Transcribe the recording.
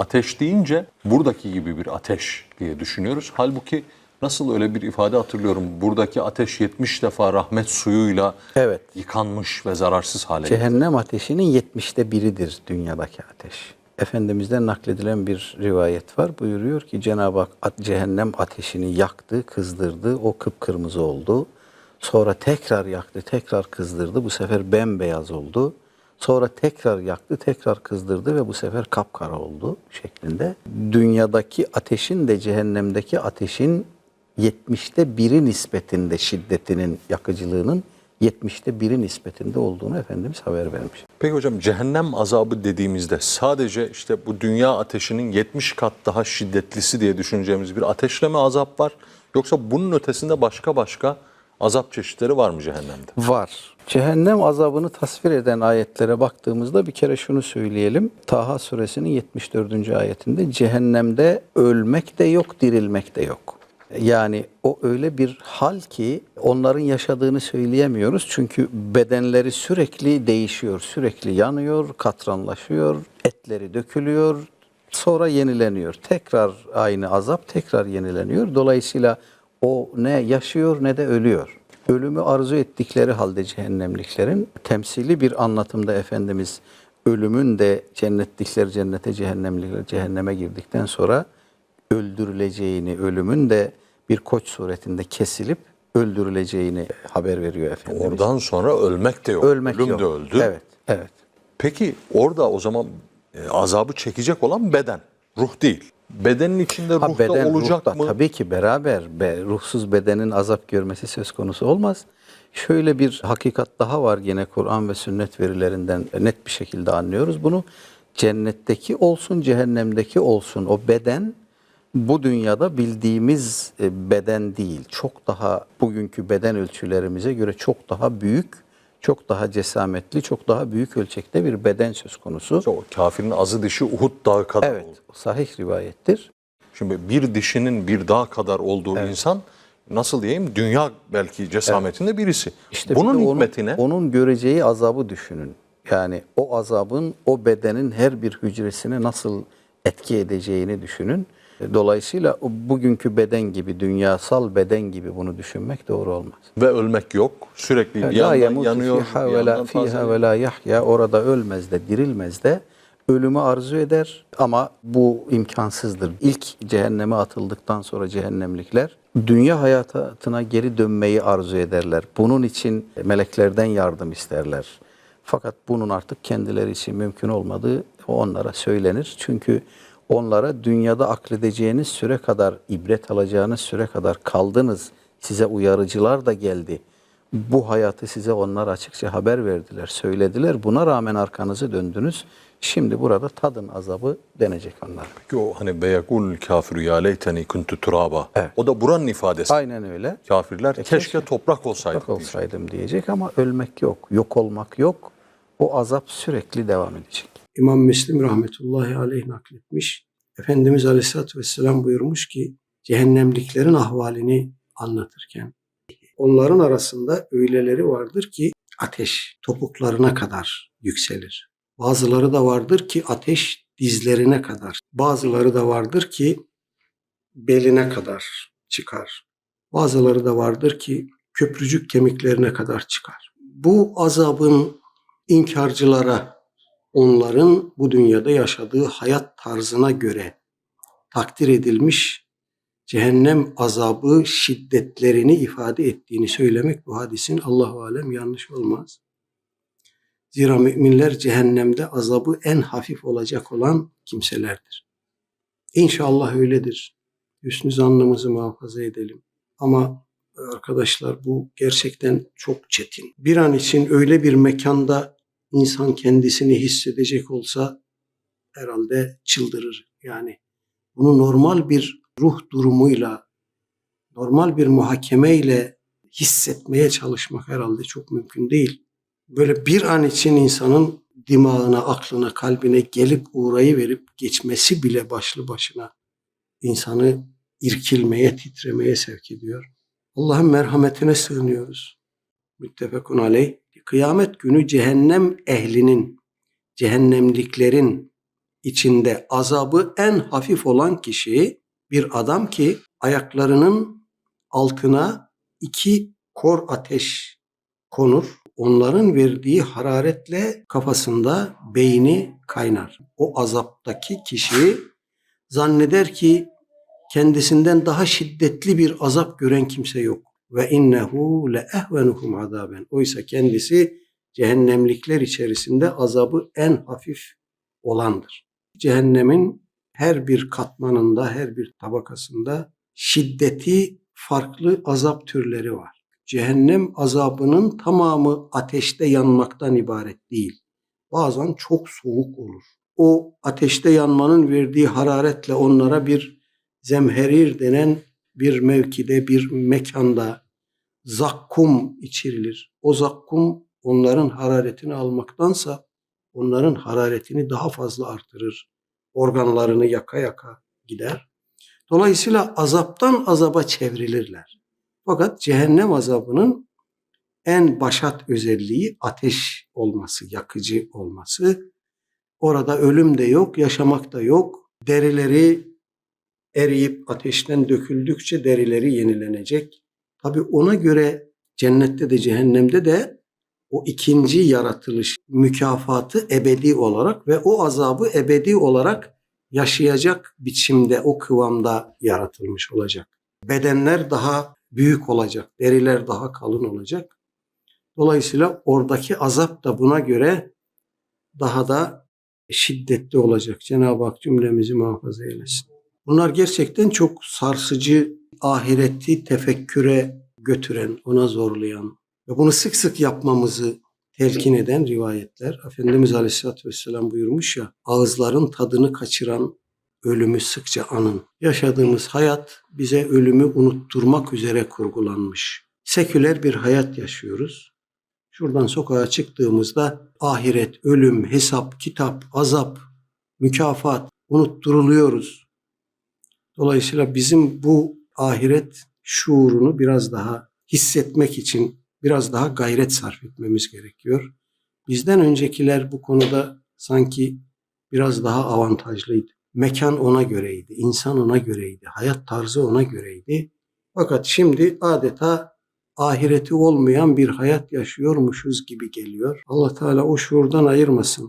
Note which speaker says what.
Speaker 1: ateş deyince buradaki gibi bir ateş diye düşünüyoruz. Halbuki nasıl öyle bir ifade hatırlıyorum. Buradaki ateş 70 defa rahmet suyuyla
Speaker 2: Evet.
Speaker 1: yıkanmış ve zararsız hale geldi.
Speaker 2: Cehennem ateşinin yetmişte biridir dünyadaki ateş. Efendimiz'den nakledilen bir rivayet var. Buyuruyor ki Cenab-ı Hak cehennem ateşini yaktı, kızdırdı. O kıpkırmızı oldu. Sonra tekrar yaktı, tekrar kızdırdı. Bu sefer bembeyaz oldu. Sonra tekrar yaktı, tekrar kızdırdı ve bu sefer kapkara oldu şeklinde. Dünyadaki ateşin de cehennemdeki ateşin 70'te biri nispetinde şiddetinin, yakıcılığının 70'te biri nispetinde olduğunu Efendimiz haber vermiş.
Speaker 1: Peki hocam cehennem azabı dediğimizde sadece işte bu dünya ateşinin 70 kat daha şiddetlisi diye düşüneceğimiz bir ateşle mi azap var? Yoksa bunun ötesinde başka başka azap çeşitleri var mı cehennemde?
Speaker 2: Var. Cehennem azabını tasvir eden ayetlere baktığımızda bir kere şunu söyleyelim. Taha suresinin 74. ayetinde cehennemde ölmek de yok, dirilmek de yok. Yani o öyle bir hal ki onların yaşadığını söyleyemiyoruz. Çünkü bedenleri sürekli değişiyor, sürekli yanıyor, katranlaşıyor, etleri dökülüyor, sonra yenileniyor. Tekrar aynı azap tekrar yenileniyor. Dolayısıyla o ne yaşıyor ne de ölüyor. Ölümü arzu ettikleri halde cehennemliklerin temsili bir anlatımda Efendimiz ölümün de cennetlikler cennete cehennemlikler cehenneme girdikten sonra öldürüleceğini, ölümün de bir koç suretinde kesilip öldürüleceğini haber veriyor Efendimiz.
Speaker 1: Oradan sonra ölmek de yok.
Speaker 2: Ölmek
Speaker 1: Ölüm
Speaker 2: yok.
Speaker 1: de öldü.
Speaker 2: Evet, evet.
Speaker 1: Peki orada o zaman e, azabı çekecek olan beden, ruh değil. Bedenin içinde ruh
Speaker 2: Ha,
Speaker 1: da
Speaker 2: beden
Speaker 1: olacak
Speaker 2: ruhla
Speaker 1: mı?
Speaker 2: tabii ki beraber be, ruhsuz bedenin azap görmesi söz konusu olmaz. Şöyle bir hakikat daha var yine Kur'an ve sünnet verilerinden net bir şekilde anlıyoruz bunu. Cennetteki olsun, cehennemdeki olsun o beden bu dünyada bildiğimiz e, beden değil. Çok daha bugünkü beden ölçülerimize göre çok daha büyük, çok daha cesametli, çok daha büyük ölçekte bir beden söz konusu.
Speaker 1: O kafirin azı dişi Uhud dağı kadar
Speaker 2: Evet,
Speaker 1: oldu.
Speaker 2: sahih rivayettir.
Speaker 1: Şimdi bir dişinin bir dağ kadar olduğu insan nasıl diyeyim dünya belki cesametinde birisi.
Speaker 2: İşte
Speaker 1: Bunun
Speaker 2: bir de onun-
Speaker 1: hikmetine
Speaker 2: onun, göreceği azabı düşünün. Yani o azabın o bedenin her bir hücresine nasıl etki edeceğini düşünün. Dolayısıyla bugünkü beden gibi, dünyasal beden gibi bunu düşünmek doğru olmaz.
Speaker 1: ve ölmek yok. Sürekli
Speaker 2: La
Speaker 1: yandan yanıyor,
Speaker 2: fiha ve la fiha ve la yahya orada ölmez de dirilmez de ölümü arzu eder ama bu imkansızdır. İlk cehenneme atıldıktan sonra cehennemlikler dünya hayatına geri dönmeyi arzu ederler. Bunun için meleklerden yardım isterler. Fakat bunun artık kendileri için mümkün olmadığı onlara söylenir. Çünkü onlara dünyada akledeceğiniz süre kadar, ibret alacağınız süre kadar kaldınız. Size uyarıcılar da geldi. Bu hayatı size onlar açıkça haber verdiler, söylediler. Buna rağmen arkanızı döndünüz. Şimdi burada tadın azabı denecek onlar.
Speaker 1: Peki o hani beyekul kafiru ya leyteni kuntu turaba.
Speaker 2: Evet.
Speaker 1: O da buranın ifadesi.
Speaker 2: Aynen öyle.
Speaker 1: Kafirler keşke,
Speaker 2: keşke
Speaker 1: toprak olsaydı.
Speaker 2: Bak olsaydım diyecek ama ölmek yok, yok olmak yok. O azap sürekli devam edecek.
Speaker 3: İmam Müslim rahmetullahi aleyh nakletmiş. Efendimiz aleyhissalatü vesselam buyurmuş ki cehennemliklerin ahvalini anlatırken onların arasında öyleleri vardır ki ateş topuklarına kadar yükselir. Bazıları da vardır ki ateş dizlerine kadar. Bazıları da vardır ki beline kadar çıkar. Bazıları da vardır ki köprücük kemiklerine kadar çıkar. Bu azabın inkarcılara onların bu dünyada yaşadığı hayat tarzına göre takdir edilmiş cehennem azabı şiddetlerini ifade ettiğini söylemek bu hadisin Allahu alem yanlış olmaz. Zira müminler cehennemde azabı en hafif olacak olan kimselerdir. İnşallah öyledir. Hüsnü zannımızı muhafaza edelim. Ama arkadaşlar bu gerçekten çok çetin. Bir an için öyle bir mekanda insan kendisini hissedecek olsa herhalde çıldırır. Yani bunu normal bir ruh durumuyla, normal bir muhakemeyle hissetmeye çalışmak herhalde çok mümkün değil. Böyle bir an için insanın dimağına, aklına, kalbine gelip uğrayı verip geçmesi bile başlı başına insanı irkilmeye, titremeye sevk ediyor. Allah'ın merhametine sığınıyoruz. Müttefekun aleyh. Kıyamet günü cehennem ehlinin, cehennemliklerin içinde azabı en hafif olan kişi bir adam ki ayaklarının altına iki kor ateş konur. Onların verdiği hararetle kafasında beyni kaynar. O azaptaki kişi zanneder ki kendisinden daha şiddetli bir azap gören kimse yok. Ve innehu le ehvenuhum azaben. Oysa kendisi cehennemlikler içerisinde azabı en hafif olandır. Cehennemin her bir katmanında, her bir tabakasında şiddeti farklı azap türleri var. Cehennem azabının tamamı ateşte yanmaktan ibaret değil. Bazen çok soğuk olur. O ateşte yanmanın verdiği hararetle onlara bir zemherir denen bir mevkide, bir mekanda zakkum içirilir. O zakkum onların hararetini almaktansa onların hararetini daha fazla artırır. Organlarını yaka yaka gider. Dolayısıyla azaptan azaba çevrilirler. Fakat cehennem azabının en başat özelliği ateş olması, yakıcı olması. Orada ölüm de yok, yaşamak da yok. Derileri eriyip ateşten döküldükçe derileri yenilenecek. Tabi ona göre cennette de cehennemde de o ikinci yaratılış mükafatı ebedi olarak ve o azabı ebedi olarak yaşayacak biçimde o kıvamda yaratılmış olacak. Bedenler daha büyük olacak, deriler daha kalın olacak. Dolayısıyla oradaki azap da buna göre daha da şiddetli olacak. Cenab-ı Hak cümlemizi muhafaza eylesin. Bunlar gerçekten çok sarsıcı, ahireti tefekküre götüren, ona zorlayan ve bunu sık sık yapmamızı telkin eden rivayetler. Efendimiz Aleyhisselatü Vesselam buyurmuş ya, ağızların tadını kaçıran ölümü sıkça anın. Yaşadığımız hayat bize ölümü unutturmak üzere kurgulanmış. Seküler bir hayat yaşıyoruz. Şuradan sokağa çıktığımızda ahiret, ölüm, hesap, kitap, azap, mükafat unutturuluyoruz. Dolayısıyla bizim bu ahiret şuurunu biraz daha hissetmek için biraz daha gayret sarf etmemiz gerekiyor. Bizden öncekiler bu konuda sanki biraz daha avantajlıydı. Mekan ona göreydi, insan ona göreydi, hayat tarzı ona göreydi. Fakat şimdi adeta ahireti olmayan bir hayat yaşıyormuşuz gibi geliyor. Allah Teala o şuurdan ayırmasın.